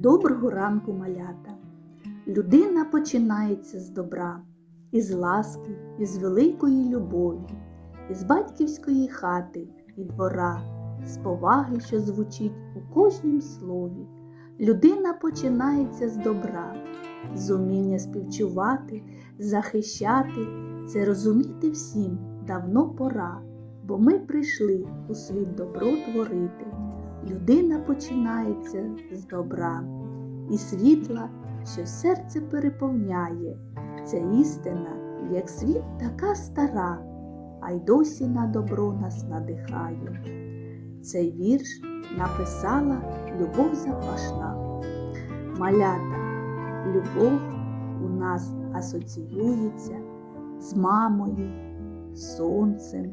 Доброго ранку, малята! Людина починається з добра, із ласки, із великої любові, із батьківської хати і двора, з поваги, що звучить у кожнім слові. Людина починається з добра, з уміння співчувати, захищати, це розуміти всім давно пора, бо ми прийшли у світ добро творити. Людина починається з добра і світла, що серце переповняє. Ця істина, як світ, така стара, а й досі на добро нас надихає. Цей вірш написала Любов Запашна. Малята, любов у нас асоціюється з мамою, сонцем,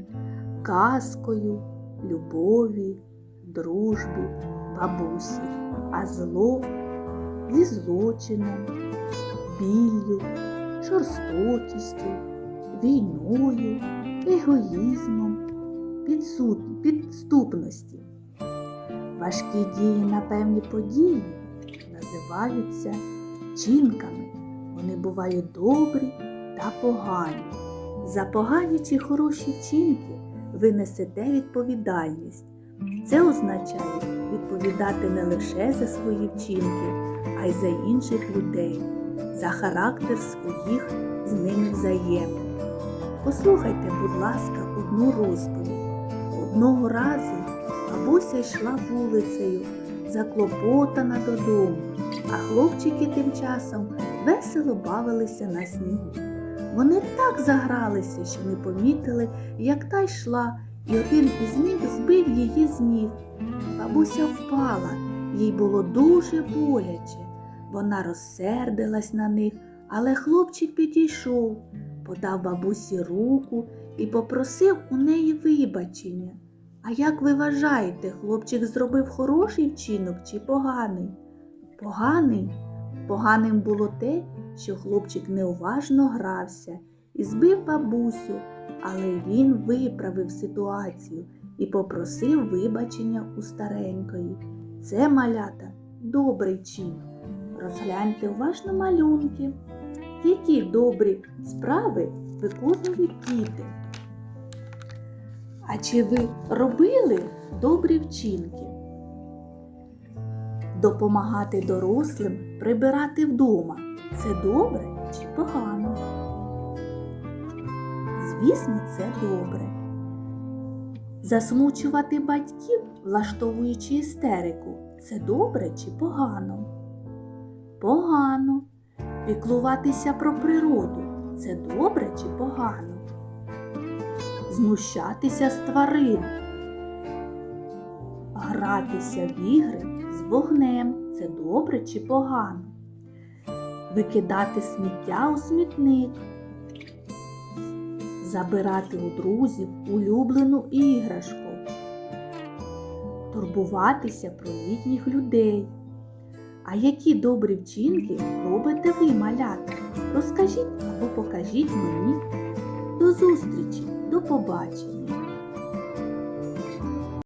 казкою, любові, дружбі, бабусі, а зло зі злочином, біллю, жорстокістю, війною, егоїзмом, підсуд, підступності. Важкі дії на певні події називаються вчинками. Вони бувають добрі та погані. За погані чи хороші вчинки ви несете відповідальність. Це означає відповідати не лише за свої вчинки, а й за інших людей, за характер своїх з ними взаємин. Послухайте, будь ласка, одну розповідь. Одного разу бабуся йшла вулицею, заклопотана додому, а хлопчики тим часом весело бавилися на снігу. Вони так загралися, що не помітили, як та йшла, і один із них збив її з ніг. Бабуся впала, їй було дуже боляче. Вона розсердилась на них, але хлопчик підійшов, подав бабусі руку і попросив у неї вибачення. А як ви вважаєте, хлопчик зробив хороший вчинок чи поганий? Поганий? Поганим було те, що хлопчик неуважно грався і збив бабусю, але він виправив ситуацію і попросив вибачення у старенької. Це малята добрий чинок. Розгляньте уважно малюнки, які добрі справи виконують діти. А чи ви робили добрі вчинки? Допомагати дорослим прибирати вдома це добре чи погано? Звісно, це добре. Засмучувати батьків, влаштовуючи істерику, це добре чи погано? Погано. Піклуватися про природу це добре чи погано? Знущатися з тварин, гратися в ігри з вогнем це добре чи погано? Викидати сміття у смітник, забирати у друзів улюблену іграшку, турбуватися про літніх людей. А які добрі вчинки робите ви, малята? Розкажіть або покажіть мені. До зустрічі, до побачення!